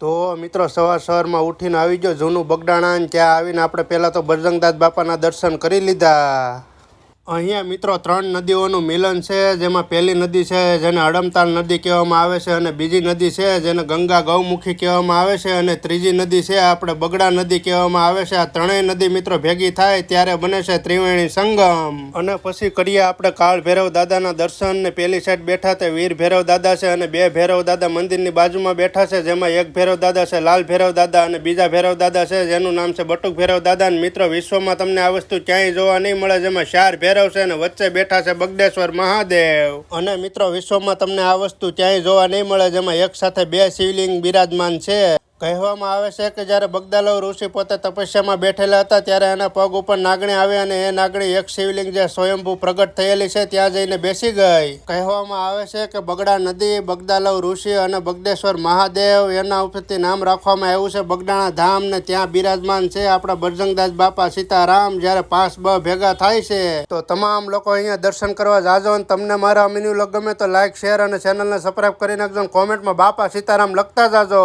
તો મિત્રો, સવાર સવારમાં ઉઠીને આવી ગયો જૂનું બગડાણા ને ત્યાં આવીને આપણે પહેલાં તો બજરંગદાસ બાપાના દર્શન કરી લીધા. અહીંયા મિત્રો ત્રણ નદીઓનું મિલન છે, જેમાં પહેલી નદી છે જેને હડમતાલ નદી કહેવામાં આવે છે અને બીજી નદી છે જેને ગંગા ગૌમુખી કહેવામાં આવે છે અને ત્રીજી નદી છે આપણે બગડા નદી કહેવામાં આવે છે. આ ત્રણેય નદી મિત્રો ભેગી થાય ત્યારે બને છે ત્રિવેણી સંગમ. અને પછી કરીએ આપણે કાળ ભૈરવ દાદાના દર્શન ને પેલી સાઈડ બેઠા તે વીર ભૈરવ દાદા છે અને બે ભૈરવ દાદા મંદિરની બાજુમાં બેઠા છે, જેમાં એક ભૈરવ દાદા છે, લાલ ભૈરવ દાદા અને બીજા ભૈરવ દાદા છે, જેનું નામ છે બટુક ભૈરવ દાદા. અને મિત્રો વિશ્વમાં તમને આ વસ્તુ ક્યાંય જોવા નહીં મળે, જેમાં ચાર ભૈરવ છે અને વચ્ચે બેઠા છે બગડેશ્વર મહાદેવ. અને મિત્રો, વિશ્વમાં તમને આ વસ્તુ ક્યાંય જોવા નહીં મળે, જેમાં એક સાથે બે શિવલિંગ બિરાજમાન છે. કહેવામાં આવે છે કે જ્યારે બગદાલવ ઋષિ પોતે તપસ્યામાં બેઠેલા હતા ત્યારે એના પગ ઉપર નાગણી આવી અને એ નાગણી એક શિવલિંગ જે સ્વયંભૂ પ્રગટ થયેલી છે, ત્યાં જઈને બેસી ગઈ. કહેવામાં આવે છે કે બગડા નદી, બગદાલવ ઋષિ અને બગદેશ્વર મહાદેવ એના ઉપરથી નામ રાખવામાં આવ્યું છે. બગડાણા ધામ ને ત્યાં બિરાજમાન છે આપણા બરજંગદાસ બાપા સીતારામ જ્યારે પાંચ બ ભેગા થાય છે. તો તમામ લોકો અહીંયા દર્શન કરવા જાજો અને તમને મારા મિન્યુ ગમે તો લાઈક શેર અને ચેનલને સબસ્ક્રાઈબ કરી નાખજો કોમેન્ટમાં બાપા સીતારામ લખતા જાજો.